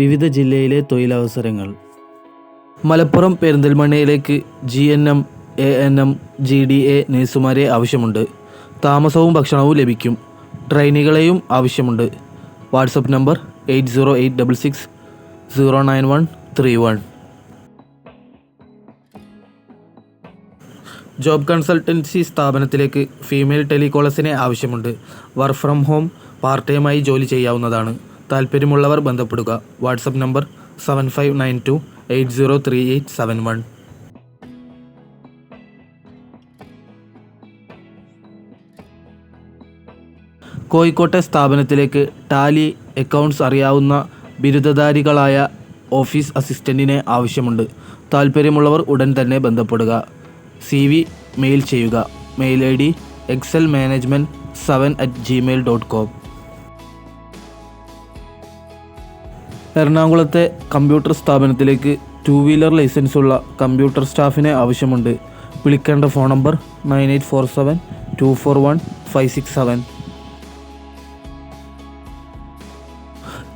വിവിധ ജില്ലയിലെ തൊഴിലവസരങ്ങൾ. Malappuram പെരിന്തൽമണ്ണയിലേക്ക് G N M A N M G D A നഴ്സുമാരെ ആവശ്യമുണ്ട്. താമസവും ഭക്ഷണവും ലഭിക്കും. ട്രെയിനികളെയും ആവശ്യമുണ്ട്. WhatsApp number eight zero eight double six zero nine one three one. Job consultancy സ്ഥാപനത്തിലേക്ക് ഫീമെയിൽ ടെലികോളേഴ്സിനെ ആവശ്യമുണ്ട്. വർക്ക് ഫ്രം ഹോം പാർട്ട് ടൈമായി ജോലി ചെയ്യാവുന്നതാണ്. താല്പര്യമുള്ളവർ ബന്ധപ്പെടുക. WhatsApp number seven five nine two eight zero three eight seven one കോഴിക്കോട്ടെ സ്ഥാപനത്തിലേക്ക് ടാലി അക്കൗണ്ട്സ് അറിയാവുന്ന ബിരുദധാരികളായ ഓഫീസ് അസിസ്റ്റന്റിനെ ആവശ്യമുണ്ട്. താല്പര്യമുള്ളവർ ഉടൻ തന്നെ ബന്ധപ്പെടുക. സി വി മെയിൽ ചെയ്യുക. Mail I D Excel management seven at Gmail dot com എറണാകുളത്തെ കമ്പ്യൂട്ടർ സ്ഥാപനത്തിലേക്ക് ടു വീലർ ലൈസൻസ് ഉള്ള കമ്പ്യൂട്ടർ സ്റ്റാഫിനെ ആവശ്യമുണ്ട്. വിളിക്കേണ്ട phone number nine eight four seven two four one five six seven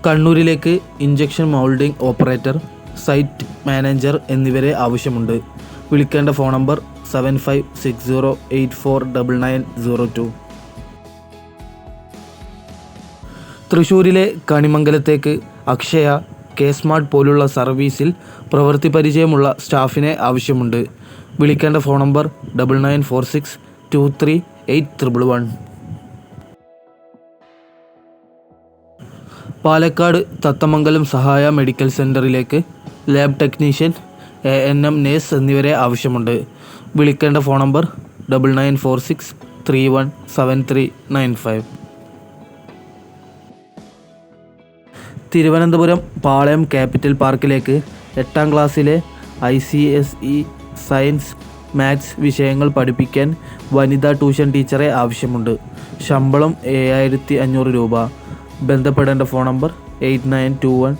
കണ്ണൂരിലേക്ക് injection moulding operator site manager എന്നിവരെ ആവശ്യമുണ്ട്. വിളിക്കേണ്ട phone number seven five six zero eight four double nine zero two തൃശ്ശൂരിലെ കണിമംഗലത്തേക്ക് അക്ഷയ കെ സ്മാർട്ട് പോലുള്ള സർവീസിൽ പ്രവൃത്തി പരിചയമുള്ള സ്റ്റാഫിനെ ആവശ്യമുണ്ട്. വിളിക്കേണ്ട phone number double nine four six two three eight triple one Palakkad Thathamangalam Sahaya medical സെന്ററിലേക്ക് lab technician A N M nurse എന്നിവരെ ആവശ്യമുണ്ട്. വിളിക്കേണ്ട phone number double nine four six three one seven three nine five Thiruvananthapuram Palayam capital പാർക്കിലേക്ക് എട്ടാം ക്ലാസ്സിലെ I C S E science maths വിഷയങ്ങൾ പഠിപ്പിക്കാൻ വനിതാ ട്യൂഷൻ ടീച്ചറെ ആവശ്യമുണ്ട്. ശമ്പളം ഏഴായിരത്തി അഞ്ഞൂറ് രൂപ. ബന്ധപ്പെടേണ്ട phone number eight nine two one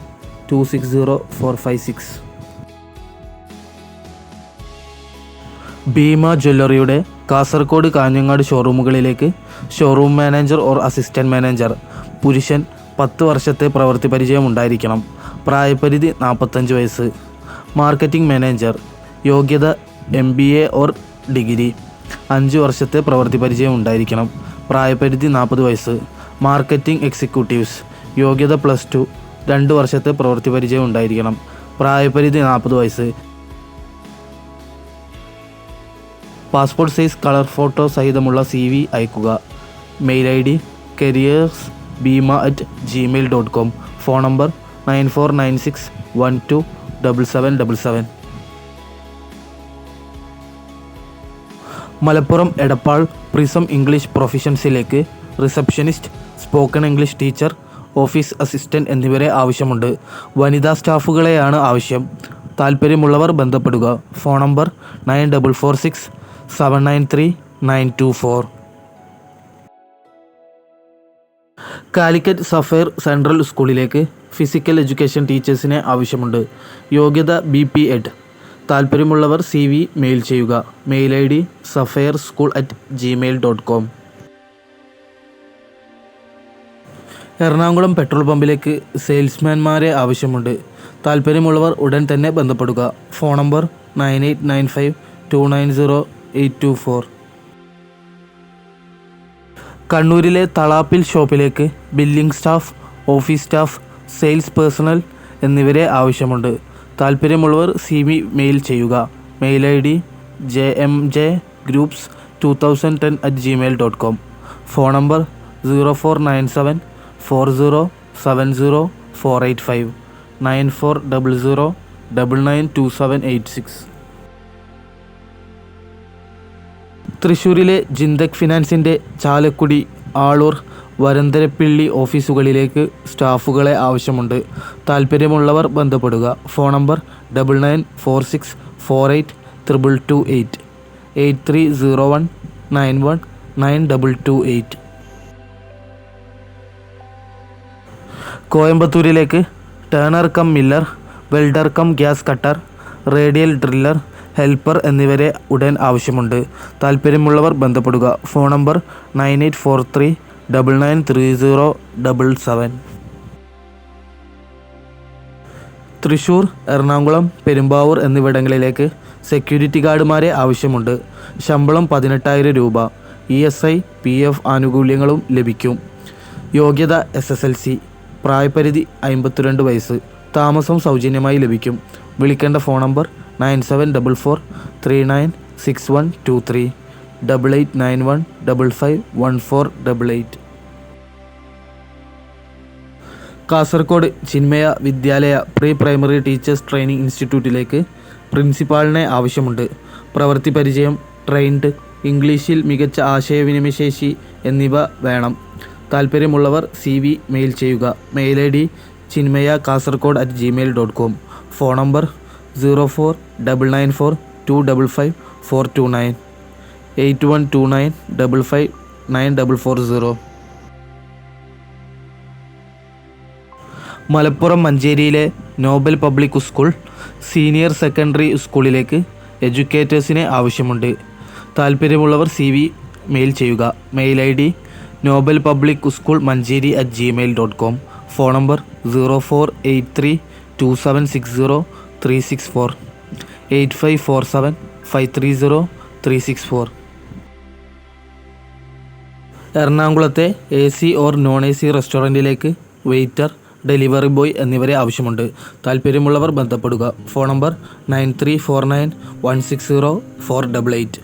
two six zero four five six. Bhima ജ്വല്ലറിയുടെ Kasaragod Kanhangad ഷോറൂമുകളിലേക്ക് showroom manager or assistant manager. പുരുഷൻ പത്ത് വർഷത്തെ പ്രവൃത്തി പരിചയം ഉണ്ടായിരിക്കണം പ്രായപരിധി നാൽപ്പത്തഞ്ച് വയസ്സ്. Marketing manager. യോഗ്യത M B A or degree. അഞ്ച് വർഷത്തെ പ്രവൃത്തി പരിചയം ഉണ്ടായിരിക്കണം പ്രായപരിധി നാൽപ്പത് വയസ്സ്. Marketing executives. യോഗ്യത പ്ലസ് ടു. രണ്ട് വർഷത്തെ പ്രവൃത്തി പരിചയം ഉണ്ടായിരിക്കണം പ്രായപരിധി നാൽപ്പത് വയസ്സ്. പാസ്പോർട്ട് സൈസ് കളർ ഫോട്ടോ സഹിതമുള്ള സി വി അയക്കുക. Mail I D careers Bhima at Gmail dot com phone number nine four nine six one two double seven double seven Malappuram Edappal Prism English പ്രൊഫഷൻസിലേക്ക് receptionist spoken English teacher office assistant എന്നിവരെ ആവശ്യമുണ്ട്. വനിതാ സ്റ്റാഫുകളെയാണ് ആവശ്യം. താല്പര്യമുള്ളവർ ബന്ധപ്പെടുക. Phone number nine double four six seven nine three nine two four. Calicut sapphire central സ്കൂളിലേക്ക് physical education ടീച്ചേഴ്സിനെ ആവശ്യമുണ്ട്. യോഗ്യത ബി പി എഡ്. താല്പര്യമുള്ളവർ സി വി മെയിൽ ചെയ്യുക. Mail I D sapphire school at Gmail dot com Ernakulam petrol പമ്പിലേക്ക് സെയിൽസ്മാൻമാരെ ആവശ്യമുണ്ട്. താല്പര്യമുള്ളവർ ഉടൻ തന്നെ ബന്ധപ്പെടുക. Phone number nine eight nine five two nine zero eight two four. കണ്ണൂരിലെ തളാപ്പിൽ ഷോപ്പിലേക്ക് billing staff office staff sales personnel എന്നിവരെ ആവശ്യമുണ്ട്. താല്പര്യമുള്ളവർ സി വി മെയിൽ ചെയ്യുക. Mail I D J M J groups two thousand ten at Gmail dot com phone number zero four nine seven four zero seven zero four eight five nine four double zero double nine two seven eight six തൃശ്ശൂരിലെ ജിന്തക് ഫിനാൻസിന്റെ ചാലക്കുടി ആളൂർ വരന്തരപ്പിള്ളി ഓഫീസുകളിലേക്ക് സ്റ്റാഫുകളെ ആവശ്യമുണ്ട്. താല്പര്യമുള്ളവർ ബന്ധപ്പെടുക. Phone number double nine four six four eight triple two eight eight three zero one nine one nine double two eight കോയമ്പത്തൂരിലേക്ക് turner cum miller welder cum gas cutter radial driller helper എന്നിവരെ ഉടൻ ആവശ്യമുണ്ട്. താല്പര്യമുള്ളവർ ബന്ധപ്പെടുക. Phone number nine eight four three double nine three zero double seven. Thrissur Ernakulam Perumbavoor എന്നിവിടങ്ങളിലേക്ക് security ഗാർഡുമാരെ ആവശ്യമുണ്ട്. ശമ്പളം പതിനെട്ടായിരം രൂപ. E S I P F ആനുകൂല്യങ്ങളും ലഭിക്കും. യോഗ്യത എസ് എസ് എൽ സി. പ്രായപരിധി അമ്പത്തിരണ്ട് വയസ്സ്. താമസം സൗജന്യമായി ലഭിക്കും. വിളിക്കേണ്ട phone number nine seven double four three nine six one two three. Double eight nine one double five one four double eight. Kasaragod Chinmaya Vidyalaya pre primary teachers training ഇൻസ്റ്റിറ്റ്യൂട്ടിലേക്ക് പ്രിൻസിപ്പാളിനെ ആവശ്യമുണ്ട്. പ്രവൃത്തി പരിചയം ട്രെയിൻഡ് ഇംഗ്ലീഷിൽ മികച്ച ആശയവിനിമയശേഷി എന്നിവ വേണം. താല്പര്യമുള്ളവർ സി വി മെയിൽ ചെയ്യുക. Mail I D Chinmaya Kasaragod at Gmail dot com phone number zero four double nine four two double five four two nine eight one two nine double five nine double four zero Malappuram മഞ്ചേരിയിലെ Nobel public school senior secondary സ്കൂളിലേക്ക് എഡ്യൂക്കേറ്റേഴ്സിനെ ആവശ്യമുണ്ട്. താല്പര്യമുള്ളവർ C V mail ചെയ്യുക. Mail I D Nobel public school Manjeri at Gmail dot com phone number zero four eight three two seven six zero three six four. Eight five four seven five three zero three six four. എറണാകുളത്തെ A C or non A C റെസ്റ്റോറന്റിലേക്ക് waiter delivery boy എന്നിവരെ ആവശ്യമുണ്ട്. താല്പര്യമുള്ളവർ ബന്ധപ്പെടുക. Phone number nine three four nine one six zero four double eight.